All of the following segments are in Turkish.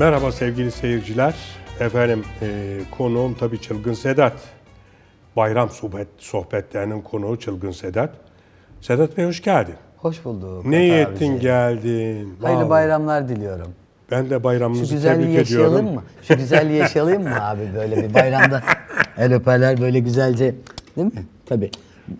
Merhaba sevgili seyirciler. Efendim e, konuğum tabii Çılgın Sedat. Bayram sohbet, sohbetlerinin konuğu Çılgın Sedat. Sedat Bey hoş geldin. Hoş bulduk. Ne Murat ettin geldin. Hayırlı Vallahi. bayramlar diliyorum. Ben de Şu bayramınızı güzelliği tebrik yaşayalım ediyorum. mı? Şu güzelliği yaşayalım mı abi böyle bir bayramda? El öperler böyle güzelce. Değil mi? Tabii.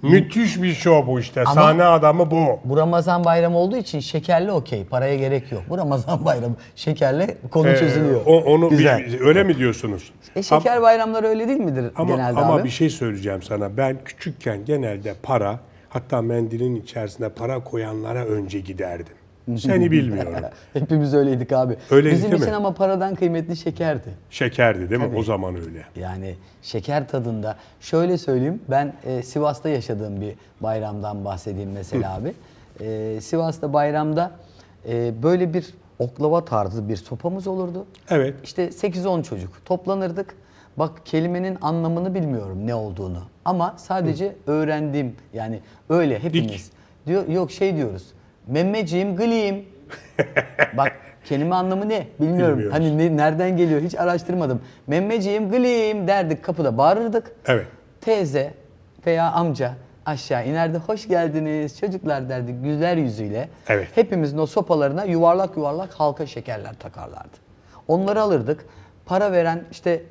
Müthiş bir show bu işte. Ama- Sahne adamı bu. Bu Ramazan bayramı olduğu için şekerli okey. Paraya gerek yok. Bu Ramazan bayramı. Şekerle konu Ee, çözülüyor. o- onu bir- Güzel. öyle mi diyorsunuz? E şeker bayramları öyle değil midir Ama, genelde ama abi? bir şey söyleyeceğim sana. Ben küçükken genelde para, hatta mendilin içerisine para koyanlara önce giderdim. Seni bilmiyorum. Hepimiz öyleydik abi. Öyleydik Bizim değil için mi? ama paradan kıymetli şekerdi. Şekerdi değil mi? O zaman öyle. Yani şeker tadında. Şöyle söyleyeyim, ben e, Sivas'ta yaşadığım bir bayramdan bahsedeyim mesela abi. E, Sivas'ta bayramda e, böyle bir oklava tarzı bir sopamız olurdu. Evet. İşte 8-10 çocuk toplanırdık. Bak kelimenin anlamını bilmiyorum ne olduğunu. Ama sadece öğrendiğim yani öyle hepimiz. Diyor yok şey diyoruz. Memmeciğim gıliyim. Bak kelime anlamı ne bilmiyorum. Bilmiyoruz. Hani ne, nereden geliyor hiç araştırmadım. Memmeciğim gıliyim derdik kapıda bağırırdık. Evet. Teyze veya amca aşağı inerdi. Hoş geldiniz çocuklar derdik güler yüzüyle. Evet. Hepimizin o sopalarına yuvarlak yuvarlak halka şekerler takarlardı. Onları alırdık. Para veren işte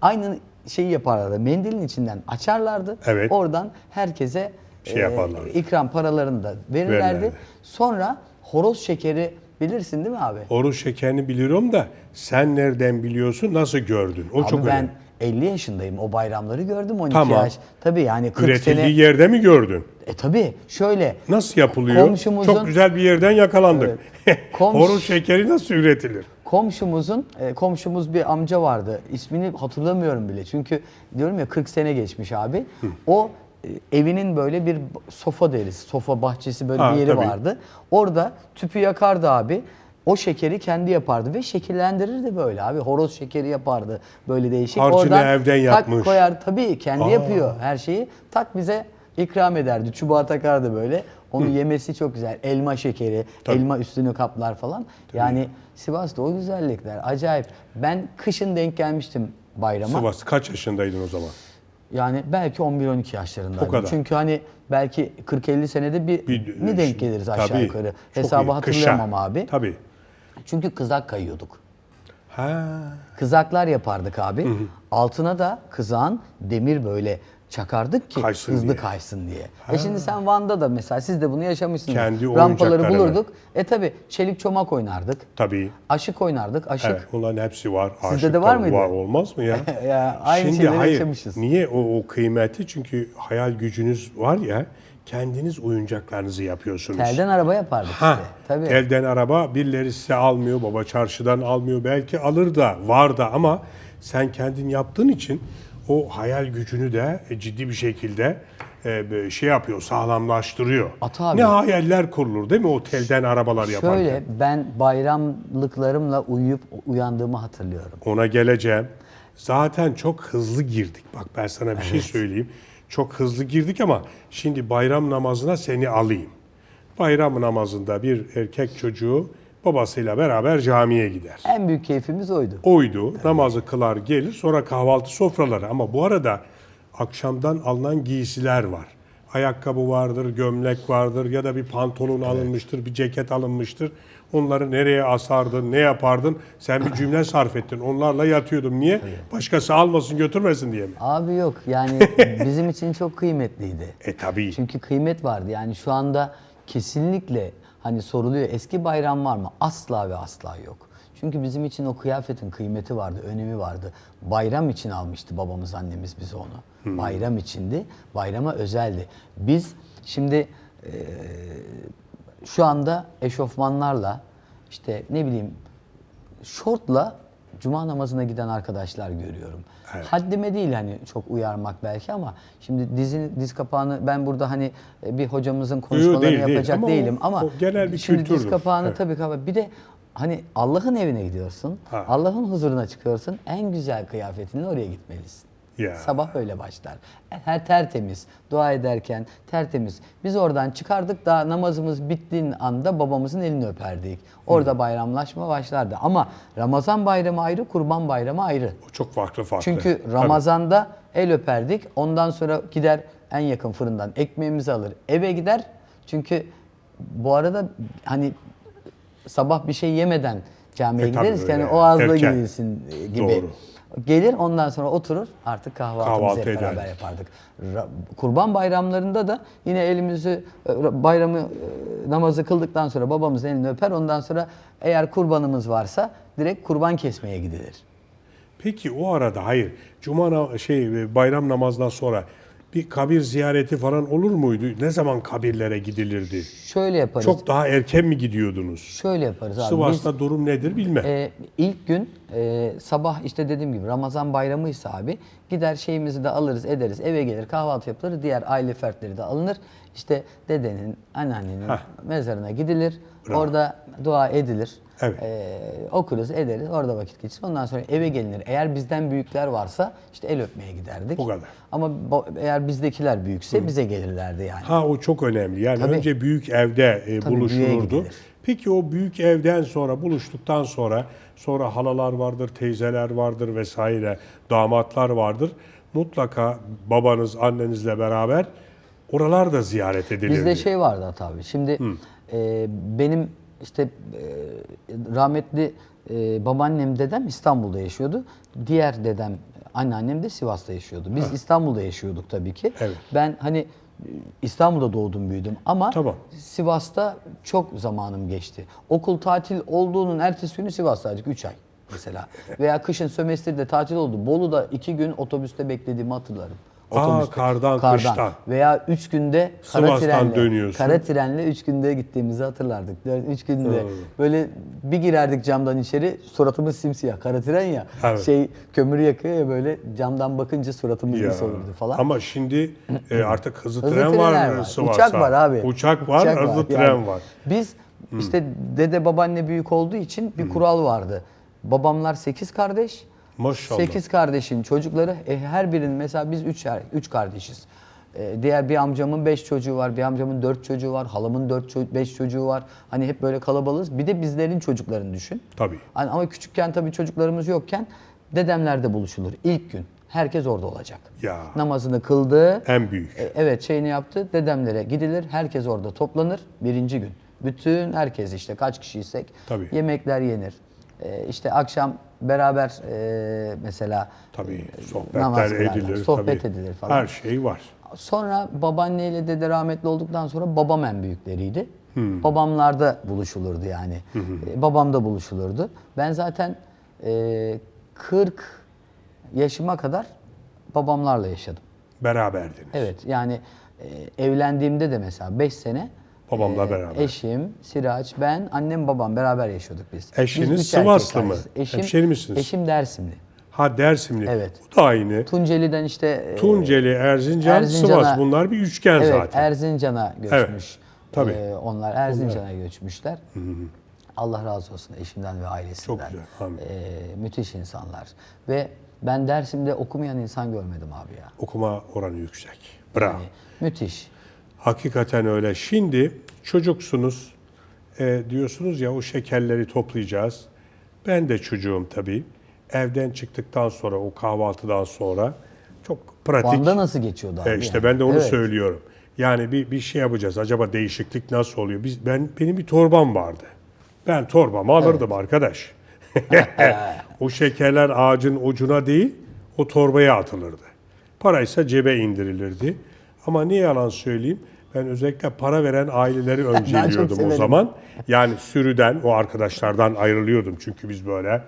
aynı şeyi yaparlardı. Mendilin içinden açarlardı. Evet. Oradan herkese Şey yaparlardı. ikram paralarını da verirlerdi. Verirlerdi. Sonra horoz şekeri bilirsin değil mi abi? Oruç şekerini biliyorum da sen nereden biliyorsun, nasıl gördün? O Abi çok ben önemli. 50 yaşındayım. O bayramları gördüm 12 Tamam. yaş. Tabii yani 40 Üretildiği sene. yerde mi gördün? E tabii şöyle. Nasıl yapılıyor? Komşumuzun- Çok güzel bir yerden yakalandık. Komş- Oruç şekeri nasıl üretilir? Komşumuzun, e, komşumuz bir amca vardı. İsmini hatırlamıyorum bile. Çünkü diyorum ya 40 sene geçmiş abi. O e, evinin böyle bir sofa deriz. Sofa bahçesi böyle Ha, bir yeri tabii. vardı. Orada tüpü yakardı abi. O şekeri kendi yapardı ve şekillendirirdi böyle abi. Horoz şekeri yapardı böyle değişik. Harcını evden tak yapmış. koyar tabii kendi yapıyor her şeyi. Tak bize ikram ederdi. Çubuğa takardı böyle. Onu yemesi çok güzel. Elma şekeri, Tabii. elma üstünü kaplar falan. Yani Sivas'ta o güzellikler acayip. Ben kışın denk gelmiştim bayrama. Sivas kaç yaşındaydın o zaman? Yani belki 11-12 yaşlarındaydım. O kadar. Çünkü hani belki 40-50 senede bir, Bir- mi denk geliriz aşağı Tabii. yukarı. Hesabı iyi. hatırlayamam Kışa. abi. Tabii. Çünkü kızak kayıyorduk. Ha. Kızaklar yapardık abi. Altına da kızağın demir böyle çakardık ki Kaysın hızlı diye. kaysın diye. E şimdi sen Van'da da mesela siz de bunu yaşamışsınız. Kendi Rampaları bulurduk. E tabi çelik çomak oynardık. Tabii. Aşık oynardık. Aşık. Evet, onların hepsi var. Sizde Aşık de var mıydı? Var olmaz mı ya? Ya, aynı Şimdi hayır. yaşamışız. Niye o, o kıymeti? Çünkü hayal gücünüz var ya. Kendiniz oyuncaklarınızı yapıyorsunuz. Telden araba yapardık Ha, işte. Tabii. elden araba birileri size almıyor, baba çarşıdan almıyor. Belki alır da, var da ama sen kendin yaptığın için o hayal gücünü de e, ciddi bir şekilde e, şey yapıyor, sağlamlaştırıyor. At abi. Ne hayaller kurulur değil mi o telden arabalar yaparken? Şöyle ben bayramlıklarımla uyuyup uyandığımı hatırlıyorum. Ona geleceğim. Zaten çok hızlı girdik. Bak ben sana bir şey söyleyeyim. Çok hızlı girdik ama şimdi bayram namazına seni alayım. Bayram namazında bir erkek çocuğu babasıyla beraber camiye gider. En büyük keyfimiz oydu. Oydu, namazı kılar gelir sonra kahvaltı sofraları ama bu arada akşamdan alınan giysiler var. Ayakkabı vardır, gömlek vardır ya da bir pantolon alınmıştır, bir ceket alınmıştır. Onları nereye asardın, ne yapardın? Sen bir cümle sarf ettin. Onlarla yatıyordum. Niye? Başkası almasın, götürmesin diye mi? Abi yok yani bizim için çok kıymetliydi. E tabii. Çünkü kıymet vardı. Yani şu anda kesinlikle hani soruluyor eski bayram var mı? Asla ve asla yok. Çünkü bizim için o kıyafetin kıymeti vardı, önemi vardı. Bayram için almıştı babamız, annemiz bize onu. Bayram içindi, bayrama özeldi. Biz şimdi eee, şu anda eşofmanlarla işte ne bileyim şortla cuma namazına giden arkadaşlar görüyorum. Haddime değil hani çok uyarmak belki ama şimdi dizin diz kapağını ben burada hani e, bir hocamızın konuşmalarını değil, değil. yapacak Ama o- değilim ama o genel bir şimdi diz kültürdür. kapağını Evet. tabii kapat. Bir de hani Allah'ın evine gidiyorsun. Allah'ın huzuruna çıkıyorsun. En güzel kıyafetinle oraya gitmelisin. Ya. Sabah öyle başlar. Her tertemiz, dua ederken tertemiz. Biz oradan çıkardık da namazımız bittiğin anda babamızın elini öperdik. Orada bayramlaşma başlardı. Ama Ramazan bayramı ayrı, Kurban bayramı ayrı. O çok farklı farklı. Çünkü Tabii. Ramazan'da el öperdik. Ondan sonra gider en yakın fırından ekmeğimizi alır. Eve gider. Çünkü bu arada hani sabah bir şey yemeden camiye E, tabii gideriz ki hani o Erken. gidilsin gibi. Doğru. Gelir ondan sonra oturur artık kahvaltımızı Kahvaltı hep ederdik. beraber yapardık. Ra- Kurban bayramlarında da yine elimizi e, bayramı e, namazı kıldıktan sonra babamızın elini öper. Ondan sonra eğer kurbanımız varsa direkt kurban kesmeye gidilir. Peki o arada hayır. Cuma na- şey bayram namazından sonra bir kabir ziyareti falan olur muydu? Ne zaman kabirlere gidilirdi? Şöyle yaparız. Çok daha erken mi gidiyordunuz? Şöyle yaparız abi. Biz Sivas'ta durum nedir bilmem. e, ilk gün e, sabah işte dediğim gibi Ramazan bayramıysa abi gider şeyimizi de alırız ederiz eve gelir kahvaltı yapılır diğer aile fertleri de alınır. İşte dedenin anneannenin Heh. mezarına gidilir Bravo. orada dua edilir. Evet. E, okuruz ederiz orada vakit geçirir ondan sonra eve gelinir. Eğer bizden büyükler varsa işte el öpmeye giderdik. Bu kadar. Ama eğer bizdekiler büyükse bize gelirlerdi yani. Ha o çok önemli. Yani Tabii. önce büyük evde e, Tabii, buluşulurdu. Peki o büyük evden sonra buluştuktan sonra sonra halalar vardır, teyzeler vardır vesaire, damatlar vardır. Mutlaka babanız, annenizle beraber oralar da ziyaret edilirdi. Bizde şey vardı At abi. Şimdi e, benim işte e, rahmetli e, babaannem dedem İstanbul'da yaşıyordu. Diğer dedem anneannem de Sivas'ta yaşıyordu. Biz İstanbul'da yaşıyorduk tabii ki. Evet. Ben hani İstanbul'da doğdum büyüdüm ama Tamam. Sivas'ta çok zamanım geçti. Okul tatil olduğunun ertesi günü Sivas'taydık 3 ay mesela. Veya kışın sömestrde tatil oldu. Bolu'da 2 gün otobüste beklediğimi hatırlarım. Aa, Otobüste. kardan, kıştan. Veya 3 günde kara Sivas'tan trenle, dönüyorsun. kara trenle 3 günde gittiğimizi hatırlardık. 3 günde böyle bir girerdik camdan içeri suratımız simsiyah. Kara tren ya. Evet. Şey kömür yakıyor ya böyle camdan bakınca suratımız Ya. nasıl olurdu falan. Ama şimdi e, artık hızlı, Hızlı tren var, var. Sivas'a. Uçak var abi. Uçak var, Uçak hızlı var. tren Yani var. Biz işte dede babaanne büyük olduğu için bir kural vardı. Babamlar 8 kardeş. Maşallah. 8 kardeşin çocukları e, her birinin mesela biz 3 3 kardeşiz. E, diğer bir amcamın 5 çocuğu var, bir amcamın 4 çocuğu var, halamın 4 5 çocuğu var. Hani hep böyle kalabalığız. Bir de bizlerin çocuklarını düşün. Tabii. Hani ama küçükken tabii çocuklarımız yokken dedemlerde buluşulur ilk gün. Herkes orada olacak. Ya. Namazını kıldı. En büyük. E, Evet şeyini yaptı. Dedemlere gidilir. Herkes orada toplanır. Birinci gün. Bütün herkes işte kaç kişiysek Tabii. yemekler yenir. E, işte akşam beraber e, mesela Tabii namaz sohbetler edilir. sohbet tabii. edilir falan. Her şey var. Sonra babaanneyle dede rahmetli olduktan sonra babam en büyükleriydi. Hmm. Babamlarda buluşulurdu yani. E, babamda buluşulurdu. Ben zaten e, 40 yaşıma kadar babamlarla yaşadım. Beraberdiniz. Evet yani e, evlendiğimde de mesela 5 sene Babamla e, beraber. Eşim, Siraç, ben, annem, babam beraber yaşıyorduk biz. Eşiniz Biz Sivaslı mı? Eşim, Hemşeri misiniz? Eşim Dersimli. Ha Dersimli. Evet. Bu da aynı. Tunceli'den işte e, Tunceli, Erzincan, Erzincan'a- Sivas bunlar bir üçgen evet, zaten. Erzincan'a göçmüş. tabii. E, onlar Erzincan'a göçmüşler. Allah razı olsun eşimden ve ailesinden. Çok güzel, amin. E, müthiş insanlar. Ve ben Dersim'de okumayan insan görmedim abi ya. Okuma oranı yüksek. Bravo. Yani müthiş. Hakikaten öyle. Şimdi çocuksunuz. e, diyorsunuz ya o şekerleri toplayacağız. Ben de çocuğum tabii. Evden çıktıktan sonra o kahvaltıdan sonra çok pratik. Van'da nasıl geçiyordu abi? E, işte yani? ben de onu Evet. söylüyorum. Yani bir bir şey yapacağız. Acaba değişiklik nasıl oluyor? Biz ben benim bir torbam vardı. Ben torbamı alırdım arkadaş. o şekerler ağacın ucuna değil, o torbaya atılırdı. Paraysa cebe indirilirdi. Ama ne yalan söyleyeyim, ben özellikle para veren aileleri önceliyordum o zaman. Yani sürüden, o arkadaşlardan ayrılıyordum. Çünkü biz böyle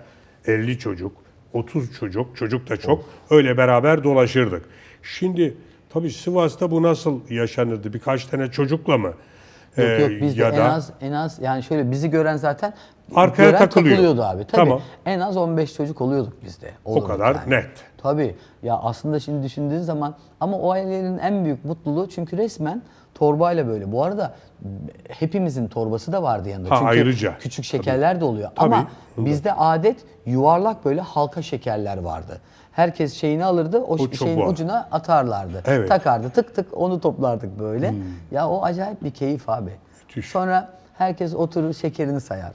50 çocuk, 30 çocuk, çocuk da çok öyle beraber dolaşırdık. Şimdi tabii Sivas'ta bu nasıl yaşanırdı? Birkaç tane çocukla mı? Yok yok Ee, bizde ya en da- az en az yani şöyle bizi gören zaten Arkaya gören takılıyor. takılıyordu abi. Tabii. Tamam. En az 15 çocuk oluyorduk bizde. Olurduk kadar net. Tabii. Ya aslında şimdi düşündüğün zaman ama o ailelerin en büyük mutluluğu çünkü resmen torbayla böyle. Bu arada hepimizin torbası da vardı yanında. Ha, Çünkü ayrıca. küçük şekerler de oluyor. Tabii. Ama bizde adet yuvarlak böyle halka şekerler vardı. Herkes şeyini alırdı, o, O şeyin çubuğa. ucuna atarlardı. Evet. Takardı, tık tık onu toplardık böyle. Ya o acayip bir keyif abi. Müthiş. Sonra herkes oturur şekerini sayar.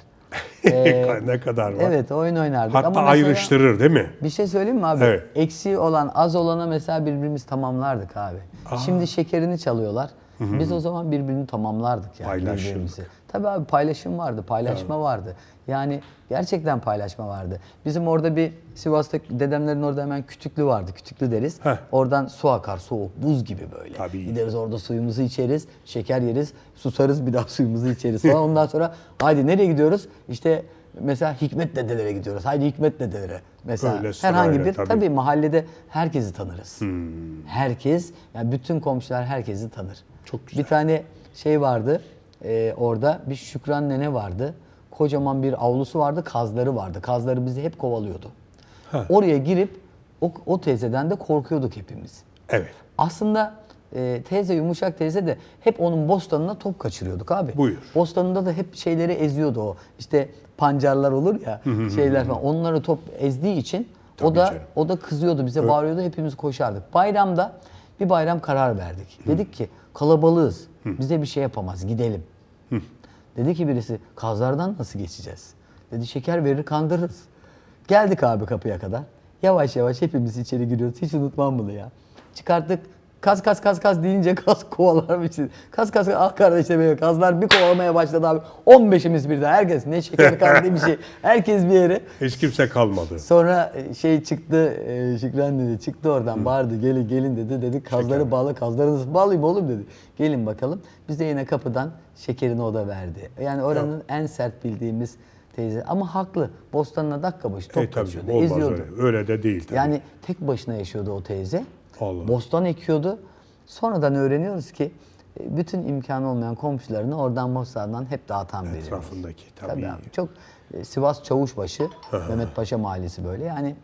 ne kadar var. Evet oyun oynardık. Hatta Ama mesela- ayrıştırır değil mi? bir şey söyleyeyim mi abi? Evet. Eksiği olan, az olana mesela birbirimiz tamamlardık abi. Şimdi şekerini çalıyorlar. Biz o zaman birbirini tamamlardık yani Paylaşırdık. birbirimizi. Tabii abi paylaşım vardı, paylaşma vardı. Yani gerçekten paylaşma vardı. Bizim orada bir Sivas'ta dedemlerin orada hemen kütüklü vardı. Kütüklü deriz. Heh. Oradan su akar soğuk, buz gibi böyle. Tabii. Gideriz orada suyumuzu içeriz, şeker yeriz, susarız bir daha suyumuzu içeriz falan. Ondan sonra haydi nereye gidiyoruz? İşte mesela Hikmet dedelere gidiyoruz. Haydi Hikmet dedelere. Mesela Öyle herhangi bir tabii. tabii mahallede herkesi tanırız. Hmm. Herkes, yani bütün komşular herkesi tanır. Çok güzel. Bir tane şey vardı, e, orada bir Şükran nene vardı. Kocaman bir avlusu vardı, kazları vardı. Kazları bizi hep kovalıyordu. Oraya girip o, o teyzeden de korkuyorduk hepimiz. Evet. Aslında e, teyze yumuşak teyze de hep onun bostanına top kaçırıyorduk abi. Buyur. Bostanında da hep şeyleri eziyordu o. İşte pancarlar olur ya şeyler falan. Onları top ezdiği için o Tabii da canım. o da kızıyordu bize bağırıyordu hepimiz koşardık. Bayramda bir bayram karar verdik. Dedik ki kalabalığız. Bize bir şey yapamaz gidelim. Dedi ki birisi kazlardan nasıl geçeceğiz? Dedi şeker verir kandırırız. Geldik abi kapıya kadar. Yavaş yavaş hepimiz içeri giriyoruz. Hiç unutmam bunu ya. Çıkarttık. Kaz kaz kaz kaz deyince kaz kovalarmış. Kaz kaz kaz. Ah kardeşler benim kazlar bir kovalamaya başladı abi. 15'imiz birden. Herkes ne şeker kaldı bir şey. Herkes bir yere. Hiç kimse kalmadı. Sonra e, şey çıktı, e, Şükran dedi çıktı oradan bağırdı gelin gelin dedi. Dedik kazları bağla, kazları nasıl bağlayayım oğlum dedi. Gelin bakalım. Biz de yine kapıdan şekerini o da verdi. Yani oranın en sert bildiğimiz teyze. Ama haklı. Bostanına dakika başı top E, tabii kaçıyordu, olmaz öyle. Öyle de değil tabii. Yani tek başına yaşıyordu o teyze. Allah. Bostan ekiyordu. Sonradan öğreniyoruz ki e, bütün imkanı olmayan komşularını oradan bostandan hep dağıtan biri. Etrafındaki tabii. Tabii abi. Çok e, Sivas Çavuşbaşı, Mehmet Paşa Mahallesi böyle. Yani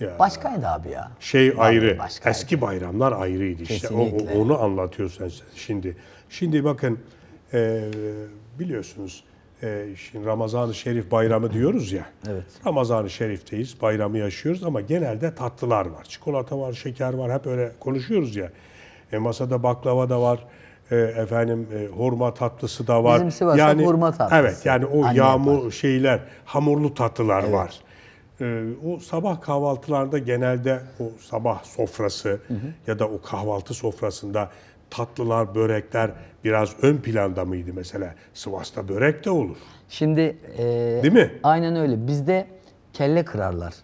Ya. başkaydı abi ya. Şey Vallahi ayrı. başkaydı. Eski bayramlar ayrıydı işte. Kesinlikle. O, onu anlatıyorsun sen şimdi. Şimdi bakın e, biliyorsunuz e, şimdi Ramazan-ı Şerif bayramı diyoruz ya. Evet. Ramazan-ı Şerif'teyiz. Bayramı yaşıyoruz ama genelde tatlılar var. Çikolata var, şeker var. Hep öyle konuşuyoruz ya. E, masada baklava da var. E, efendim e, hurma tatlısı da var. Bizim Sivas'ta hurma tatlısı. Evet yani o Anne yağmur şeyler, hamurlu tatlılar var. Ee, o sabah kahvaltılarda genelde o sabah sofrası ya da o kahvaltı sofrasında tatlılar, börekler biraz ön planda mıydı mesela? Sivas'ta börek de olur. Şimdi e, Değil mi? Aynen öyle. Bizde kelle kırarlar.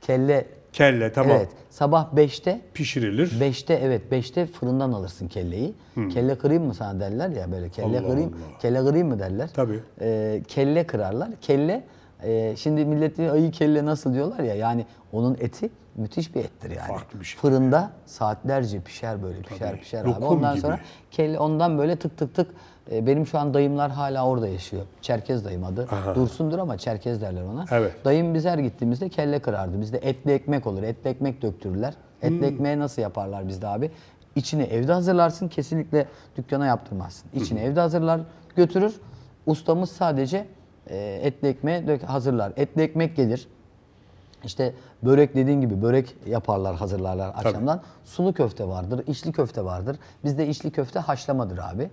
Kelle Kelle tamam Evet. Sabah 5'te pişirilir. 5'te evet 5'te fırından alırsın kelleyi. Kelle kırayım mı sana derler ya böyle kelle Allah kırayım. Allah. Kelle kırayım mı derler. Tabii. Ee, kelle kırarlar. Kelle e, şimdi millet diyor ayı kelle nasıl diyorlar ya yani onun eti müthiş bir ettir yani. Farklı bir şey. Fırında saatlerce pişer böyle pişer Tabii. pişer abi. Lokum Ondan gibi. sonra kelle ondan böyle tık tık tık e, benim şu an dayımlar hala orada yaşıyor. Çerkez dayım adı. Dursundur ama Çerkez derler ona. Evet. Dayım biz her gittiğimizde kelle kırardı. Bizde etli ekmek olur. Etli ekmek döktürürler. Etli Hmm. ekmeği nasıl yaparlar bizde abi? İçini evde hazırlarsın. Kesinlikle dükkana yaptırmazsın. İçini evde hazırlar, götürür. Ustamız sadece e, etli ekmeği dök- hazırlar. Etli ekmek gelir. İşte börek dediğin gibi börek yaparlar, hazırlarlar akşamdan. Sulu köfte vardır, içli köfte vardır. Bizde içli köfte haşlamadır abi.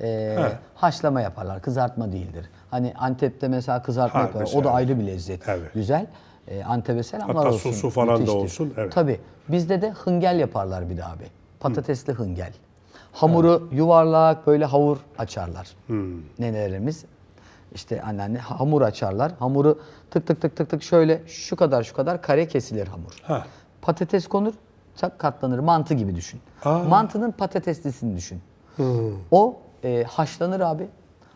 Ee, He. haşlama yaparlar, kızartma değildir. Hani Antep'te mesela kızartma Ha, yaparlar. O mesela. da ayrı bir lezzet. Evet. Güzel. Ee, Antep'e selamlar Hatta olsun. sosu falan da olsun, evet. Tabii. Bizde de hıngel yaparlar bir de abi. Patatesli hıngel. Hamuru yuvarlak böyle havur açarlar. Nenelerimiz. İşte anneanne hamur açarlar. Hamuru tık tık tık tık tık şöyle şu kadar şu kadar kare kesilir hamur. Ha. Patates konur, katlanır. Mantı gibi düşün. Aa. Mantının patateslisini düşün. O e, haşlanır abi.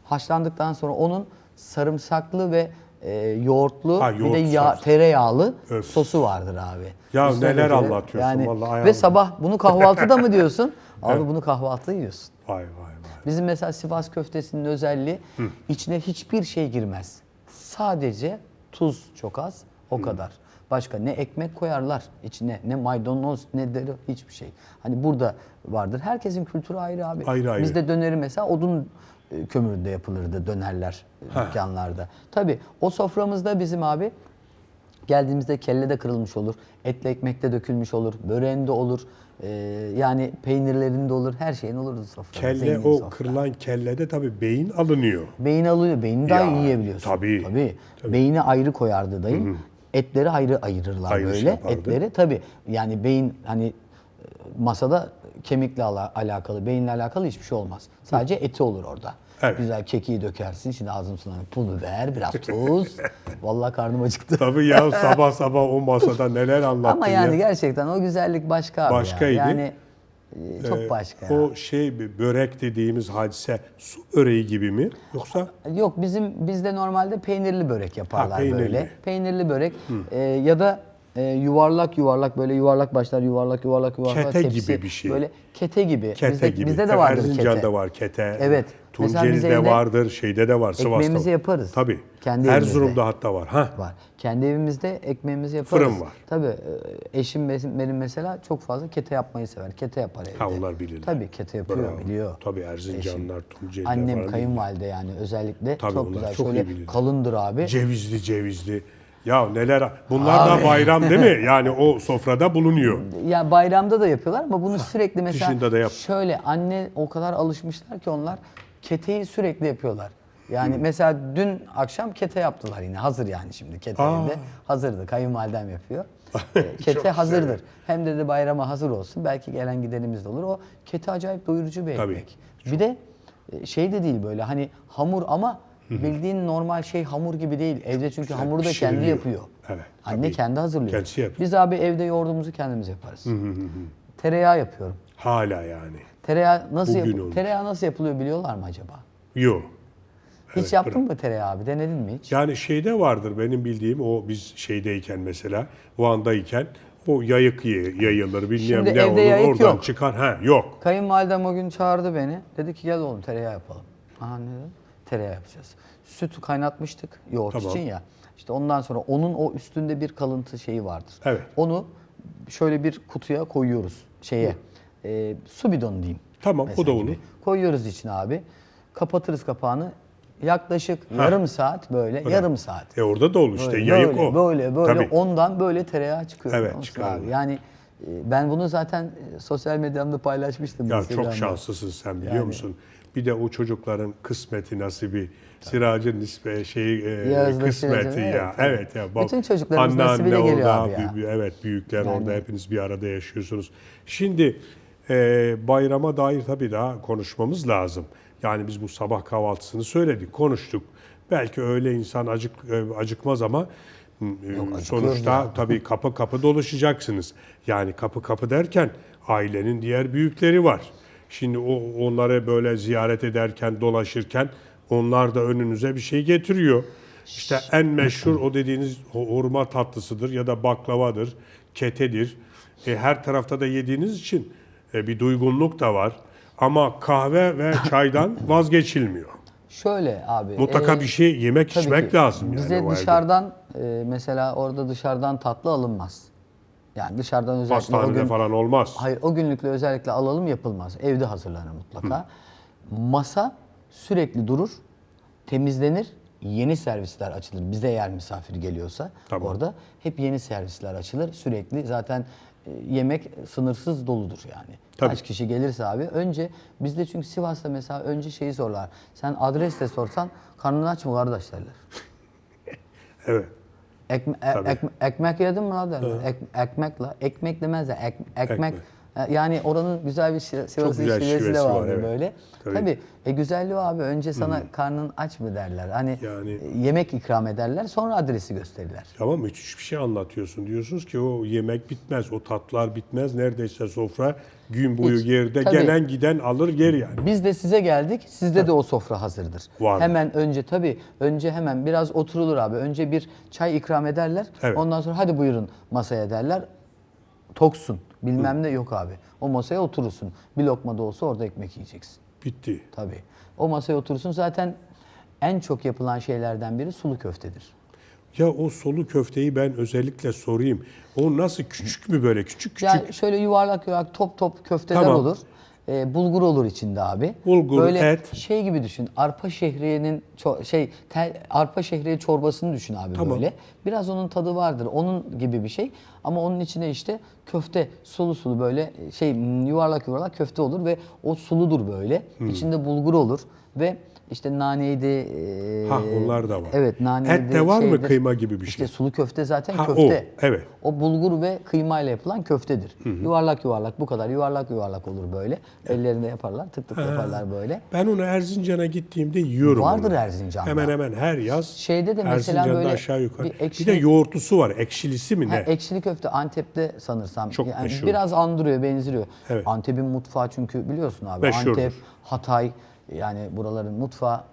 Haşlandıktan sonra onun sarımsaklı ve e, yoğurtlu Ha, bir de yoğurt ya, sos. tereyağlı Öf. sosu vardır abi. Ya Üstüne neler anlatıyorsun vallahi Ve sabah bunu kahvaltıda mı diyorsun? Abi bunu kahvaltıda yiyorsun. Vay vay. Bizim mesela Sivas köftesinin özelliği içine hiçbir şey girmez. Sadece tuz çok az o kadar. Başka ne ekmek koyarlar içine, ne maydanoz, ne deri hiçbir şey. Hani burada vardır. Herkesin kültürü ayrı abi. Ayrı ayrı. Bizde döneri mesela odun e, kömüründe yapılırdı dönerler e, dükkanlarda. Tabii o soframızda bizim abi geldiğimizde kelle de kırılmış olur, etli ekmek de dökülmüş olur, böreğinde olur. e, yani peynirlerinde olur, her şeyin olurdu sofrada. Kelle zengin o sofra. kırılan kellede tabii beyin alınıyor. Beyin alıyor, beyni daha Ya, iyi yiyebiliyorsun. tabii, tabii. Beyni ayrı koyardı dayım. Etleri ayrı ayırırlar Ayrı şey böyle. yapardı. Etleri tabii yani beyin hani e, masada kemikle ala- alakalı, beyinle alakalı hiçbir şey olmaz. Sadece eti olur orada. Evet. Güzel kekiği dökersin. Şimdi ağzın sulanır. Pul biber, biraz tuz. Vallahi karnım acıktı. Tabii ya sabah sabah o masada neler anlattın Ama yani ya. gerçekten o güzellik başka abi ya. Başkaydı. Yani e, çok Ee, başka ya. O şey bir börek dediğimiz hadise su böreği gibi mi yoksa Yok bizim bizde normalde peynirli börek yaparlar peynirli. böyle. Peynirli börek e, ya da e, yuvarlak yuvarlak böyle yuvarlak başlar yuvarlak yuvarlak yuvarlak Kete gibi bir şey. Böyle kete gibi. kete bizde, gibi? Bizde de vardır Erzincan'da kete. var kete. Evet. Tunceli'de vardır, şeyde de var, Sivas'ta. ekmeğimizi var. yaparız. Tabii. Kendi Erzurum'da evimizde. hatta var. Ha. var. Kendi evimizde ekmeğimizi yaparız. Fırın var. Tabii e, eşim benim mesela çok fazla kete yapmayı sever. Kete yapar evde. Ha, onlar bilirler. Tabii kete yapıyor, Bravo. biliyor. Tabii Erzincanlar, Tunceliler Annem falan kayınvalide yani özellikle Tabii çok güzel. çok iyi Şöyle bilirler. kalındır abi. Cevizli cevizli. Ya neler bunlar Abi. da bayram değil mi? Yani o sofrada bulunuyor. Ya bayramda da yapıyorlar ama bunu sürekli mesela şöyle anne o kadar alışmışlar ki onlar keteyi sürekli yapıyorlar. Yani mesela dün akşam kete yaptılar yine hazır yani şimdi kete Aa. evde hazırdı kayınvalidem yapıyor. Ee, kete güzel. hazırdır. Hem de de bayrama hazır olsun belki gelen gidenimiz de olur. O kete acayip doyurucu bir Tabii. ekmek. Bir de e, şey de değil böyle hani hamur ama bildiğin normal şey hamur gibi değil. Evde çünkü hamuru da kendi pişiriliyor. yapıyor. Evet, Anne tabii. kendi hazırlıyor. Kendisi yapıyor. Biz abi evde yoğurdumuzu kendimiz yaparız. Tereyağı yapıyorum. Hala yani. Tereyağı nasıl Bugün yap- olmuş. Tereyağı nasıl yapılıyor biliyorlar mı acaba? Yok. Hiç Evet, yaptın mı tereyağı abi? Denedin mi hiç? Yani şeyde vardır benim bildiğim o biz şeydeyken mesela Van'dayken o yayık ye- yayılır bilmem Şimdi ne evde olur yayık oradan yok. çıkar. Ha yok. Kayınvalidem o gün çağırdı beni. Dedi ki gel oğlum tereyağı yapalım. Aha ne dedim? Tereyağı yapacağız. Sütü kaynatmıştık yoğurt Tamam. için ya. İşte ondan sonra onun o üstünde bir kalıntı şeyi vardır. Evet. Onu şöyle bir kutuya koyuyoruz şeye. E, su bidonu diyeyim. Tamam, o da gibi. olur. Koyuyoruz içine abi. Kapatırız kapağını. Yaklaşık yarım saat böyle, yarım saat. E orada da olur işte Böyle, yayık böyle, o. Böyle böyle Tabii. ondan böyle tereyağı çıkıyor. Evet, biliyor musun çıkar. abi? Yani e, ben bunu zaten e, sosyal medyamda paylaşmıştım. Ya Instagram'da. çok şanslısın sen biliyor Yani. musun? Bir de o çocukların kısmeti nasibi. Siracın nispe şey e, Yağız'la kısmeti Siracın, ya. evet. Evet ya. Bak, Bütün çocuklarımız nasibiyle geliyor abi ya. bü- bü- evet büyükler orada hepiniz bir arada yaşıyorsunuz. Şimdi e, bayrama dair tabii daha konuşmamız lazım. Yani biz bu sabah kahvaltısını söyledik, konuştuk. Belki öyle insan acık e, acıkmaz ama e, sonuçta ya. tabii kapı kapı dolaşacaksınız. Yani kapı kapı derken ailenin diğer büyükleri var. Şimdi o onları böyle ziyaret ederken, dolaşırken onlar da önünüze bir şey getiriyor. İşte en meşhur o dediğiniz hurma tatlısıdır ya da baklavadır, ketedir. E, her tarafta da yediğiniz için bir duygunluk da var. Ama kahve ve çaydan vazgeçilmiyor. Şöyle abi. Mutlaka e, bir şey yemek tabii içmek ki. lazım yani. Bize o evde. dışarıdan e, mesela orada dışarıdan tatlı alınmaz. Yani dışarıdan özellikle o Pastanede gün falan olmaz. Hayır o günlükle özellikle alalım yapılmaz. Evde hazırlanır mutlaka. Masa sürekli durur, temizlenir, yeni servisler açılır. Bize eğer misafir geliyorsa Tamam. orada hep yeni servisler açılır. Sürekli zaten e, yemek sınırsız doludur yani. Tabii. Kaç kişi gelirse abi önce bizde çünkü Sivas'ta mesela önce şeyi sorarlar. Sen adres de sorsan karnın aç mı kardeş derler. Evet. Ekme, e- ekmek yedin mi la derler. Ek, ekmekle. Ekmek demezler. Ek, ekmek. Ekmek. Yani oranın güzel bir güzel şivesi de şivesi var, evet. böyle. Tabii. Tabii. E güzelliği abi. Önce sana karnın aç mı derler. Hani Yani- e, yemek ikram ederler. Sonra adresi gösterirler. Ama müthiş bir şey anlatıyorsun. Diyorsunuz ki o yemek bitmez, o tatlar bitmez. Neredeyse sofra gün boyu Hiç. yerde. Tabii. Gelen giden alır yer yani. Biz de size geldik. Sizde de o sofra hazırdır. Var. Hemen önce tabii önce hemen biraz oturulur abi. Önce bir çay ikram ederler. Evet. Ondan sonra hadi buyurun masaya derler. Toksun. Bilmem ne yok abi. O masaya oturursun. Bir lokma da olsa orada ekmek yiyeceksin. Bitti. Tabii. O masaya oturursun. Zaten en çok yapılan şeylerden biri sulu köftedir. Ya o solu köfteyi ben özellikle sorayım. O nasıl küçük mü böyle küçük küçük? Yani şöyle yuvarlak yuvarlak top top köfteler Tamam. olur. Ee, bulgur olur içinde abi. Bulgur, Böyle et. şey gibi düşün. Arpa şehriyenin şey tel- arpa şehriye çorbasını düşün abi Tamam. böyle. Biraz onun tadı vardır. Onun gibi bir şey. Ama onun içine işte köfte sulu sulu böyle şey hmm, yuvarlak yuvarlak köfte olur ve o suludur böyle. İçinde bulgur olur ve işte naneydi. e, Ha, onlar da var. Evet naneydi. Et de var mı şeydir. kıyma gibi bir İşte şey? sulu köfte zaten Ha, o, köfte. evet. O bulgur ve kıymayla yapılan köftedir. Yuvarlak yuvarlak bu kadar yuvarlak yuvarlak olur böyle. Ellerinde yaparlar tık tık yaparlar böyle. Ben onu Erzincan'a gittiğimde yiyorum Vardır onu. Erzincan'da. Hemen hemen her yaz. Şeyde de mesela böyle aşağı yukarı. bir Bir, ekşi- de yoğurtlusu var. Ekşilisi mi Ha, ne? ekşili köfte Antep'te sanırsam. Çok yani meşhur. biraz andırıyor, benziyor. Evet. Antep'in mutfağı çünkü biliyorsun abi. Meşhurdur. Antep, Hatay yani buraların mutfağı.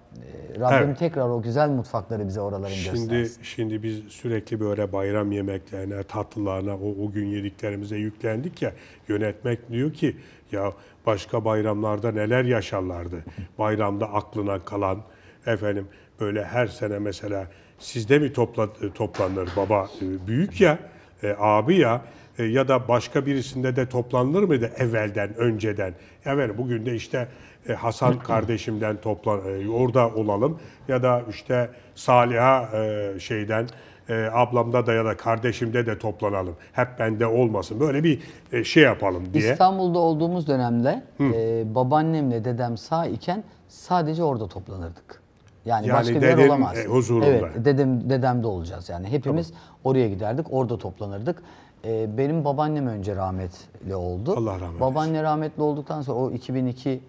e, Rabbim Evet. tekrar o güzel mutfakları bize oraların Şimdi göstersin. şimdi biz sürekli böyle bayram yemeklerine, tatlılarına, o, o gün yediklerimize yüklendik ya. Yönetmek diyor ki ya başka bayramlarda neler yaşarlardı? Bayramda aklına kalan efendim böyle her sene mesela sizde mi topla, toplanır baba e, büyük ya, e, abi ya e, ya da başka birisinde de toplanır mıydı evvelden, önceden? Efendim bugün de işte e, Hasan kardeşimden toplan e, orada olalım ya da işte Saliha e, şeyden e, ablamda da ya da kardeşimde de toplanalım. Hep bende olmasın. Böyle bir e, şey yapalım diye. İstanbul'da olduğumuz dönemde e, babaannemle dedem sağ iken sadece orada toplanırdık. Yani, Yani başka bir yer dedem, olamaz. e, huzurunda. Evet, dedem dedemde olacağız yani. Hepimiz oraya giderdik, orada toplanırdık. E, benim babaannem önce rahmetli oldu. Allah rahmet eylesin. Babaanne rahmetli olduktan sonra o 2002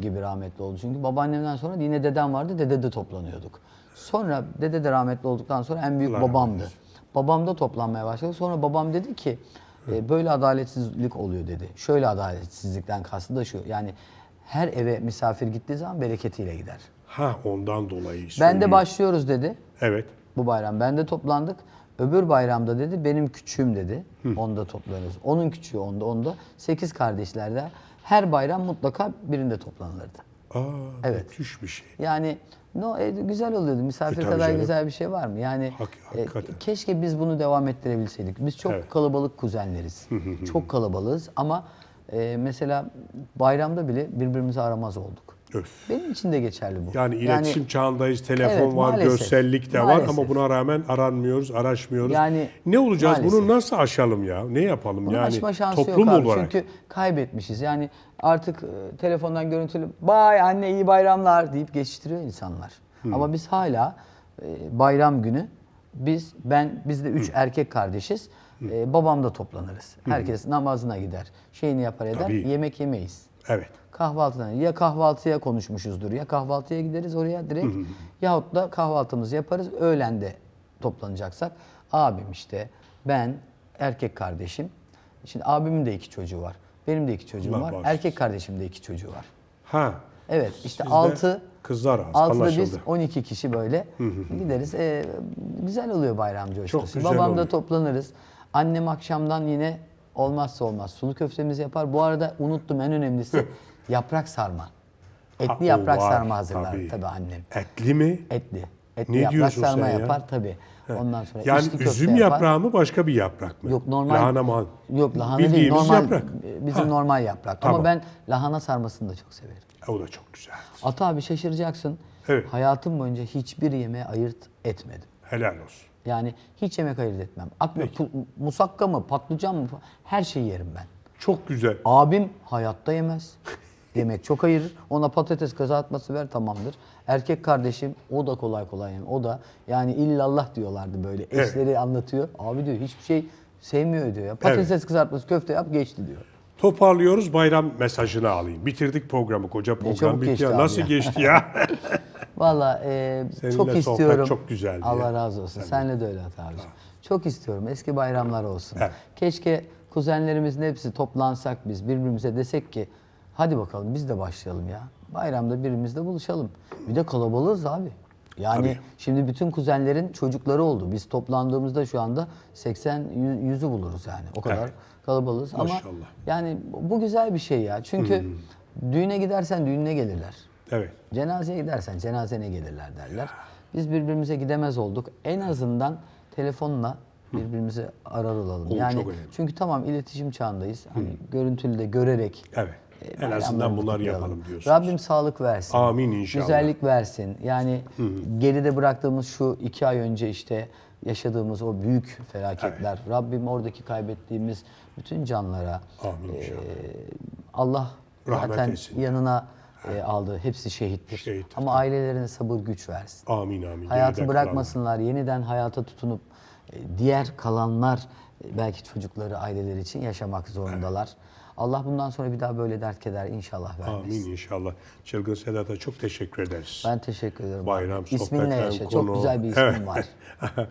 gibi rahmetli oldu. Çünkü babaannemden sonra yine dedem vardı, dedede toplanıyorduk. Sonra dede de rahmetli olduktan sonra en büyük Allah rahmet babamdı. eylesin. Babam da toplanmaya başladı. Sonra babam dedi ki e, böyle adaletsizlik oluyor dedi. Şöyle adaletsizlikten kastı da şu. Yani her eve misafir gittiği zaman bereketiyle gider. Ha ondan dolayı Ben de başlıyoruz dedi. Evet. Bu bayram ben de toplandık. Öbür bayramda dedi benim küçüğüm dedi. Onda toplanıyoruz. Onun küçüğü onda onda. Sekiz kardeşlerde her bayram mutlaka birinde toplanılırdı. Aa, Evet. müthiş bir şey. Yani no, e, güzel oluyordu. Misafir E, tabii kadar canım. güzel bir şey var mı? Yani Hak- e, hakikaten. keşke biz bunu devam ettirebilseydik. Biz çok Evet. kalabalık kuzenleriz. çok kalabalığız ama e, mesela bayramda bile birbirimizi aramaz olduk. Öf. Benim için de geçerli bu. Yani iletişim çağındayız, telefon Evet, var, maalesef. görsellik de var Maalesef. ama buna rağmen aranmıyoruz, araşmıyoruz. Yani ne olacağız? maalesef. Bunu nasıl aşalım ya? Ne yapalım Bunu yani? aşma şansı toplum yok abi. olarak. Çünkü kaybetmişiz. Yani artık e, telefondan görüntülü bay anne iyi bayramlar deyip geçiştiriyor insanlar. Hmm. Ama biz hala e, bayram günü biz ben biz de üç Hmm. erkek kardeşiz. E, babamda toplanırız. Herkes namazına gider. Şeyini yapar eder. Tabii. Yemek yemeyiz. Evet. Kahvaltıdan ya kahvaltıya konuşmuşuzdur ya kahvaltıya gideriz oraya direkt yahut da kahvaltımızı yaparız öğlende toplanacaksak abim işte ben erkek kardeşim şimdi abimin de iki çocuğu var benim de iki çocuğum Allah var bağışlasın. erkek kardeşim de iki çocuğu var Ha. evet işte Sizde 6 kızlar az, 6'da anlaşıldı. biz 12 kişi böyle gideriz Ee, güzel oluyor bayram coşkusu güzel babam da oluyor. toplanırız annem akşamdan yine olmazsa olmaz sulu köftemizi yapar bu arada unuttum en önemlisi yaprak sarma etli Ha, o yaprak var, sarma hazırlar tabii. tabii, annem Etli mi? etli etli Ne yaprak diyorsun sarma sen ya? yapar tabii ondan sonra Yani içli köfte üzüm yapar. yaprağı mı başka bir yaprak mı? Yok normal. Lahana mı? Yok lahana değil Bildiğimiz normal. yaprak. Bizim normal yaprak. Tamam. Ama ben lahana sarmasını da çok severim. O da çok güzel. Ata abi şaşıracaksın. Evet. Hayatım boyunca hiçbir yemeğe ayırt etmedim. Helal olsun. Yani hiç yemek ayırt etmem. Aklı, musakka mı, patlıcan mı her şeyi yerim ben. Çok güzel. Abim hayatta yemez. Yemek çok ayırır. Ona patates kızartması ver tamamdır. Erkek kardeşim o da kolay kolay yemez. O da yani illallah diyorlardı böyle. Eşleri anlatıyor. Abi diyor hiçbir şey sevmiyor diyor ya. Patates kızartması köfte yap geçti diyor. Toparlıyoruz bayram mesajını alayım. Bitirdik programı. Koca program çabuk bitti geçti ya. Nasıl geçti ya? Valla e, Seninle çok istiyorum. çok güzeldi Allah razı olsun. Senle de öyle Ata abiciğim. Çok istiyorum. Eski bayramlar olsun. Evet. Keşke kuzenlerimizin hepsi toplansak biz birbirimize desek ki hadi bakalım biz de başlayalım ya. Bayramda birimizle buluşalım. Bir de kalabalığız abi. Yani Tabii. şimdi bütün kuzenlerin çocukları oldu. Biz toplandığımızda şu anda 80 100 yüzü buluruz yani. O kadar Evet. kalabalığız ama Maşallah. yani bu güzel bir şey ya. Çünkü düğüne gidersen düğününe gelirler. Evet. Cenazeye gidersen cenazene gelirler derler. Biz birbirimize gidemez olduk. En azından telefonla birbirimizi arar olalım. O yani çünkü tamam iletişim çağındayız. Hani görüntülü de görerek Evet. e, En azından bunları yapalım diyorsunuz. Rabbim sağlık versin. Amin inşallah. Güzellik versin. Yani geride bıraktığımız şu iki ay önce işte yaşadığımız o büyük felaketler. Rabbim oradaki kaybettiğimiz bütün canlara Amin e, inşallah. Allah Rahmet zaten etsin. yanına e, aldı. Hepsi şehittir. Şehittir, Ama ailelerine sabır güç versin. Amin amin. Hayatı Geride bırakmasınlar, yeniden hayata tutunup e, diğer kalanlar e, belki çocukları, aileleri için yaşamak zorundalar. Allah bundan sonra bir daha böyle dert keder inşallah vermesin. Amin inşallah. Çılgın Sedat'a çok teşekkür ederiz. Ben teşekkür ederim. Bayram İsminle yaşa. konu. Çok güzel bir ismin Evet. var.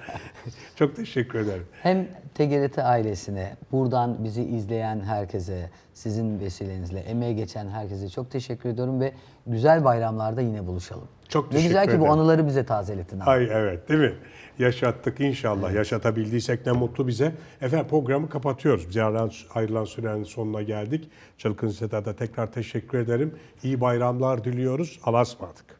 çok teşekkür ederim. Hem TGRT ailesine, buradan bizi izleyen herkese, sizin vesilenizle emeğe geçen herkese çok teşekkür ediyorum ve güzel bayramlarda yine buluşalım. Çok Ne teşekkür güzel ki bu ederim. anıları bize tazeletin. abi. Ay evet değil mi? Yaşattık inşallah. Yaşatabildiysek ne mutlu bize. Efendim programı kapatıyoruz. Bize ayrılan sürenin sonuna geldik. Çılgın Sedat'a tekrar teşekkür ederim. İyi bayramlar diliyoruz. Allah'a ısmarladık.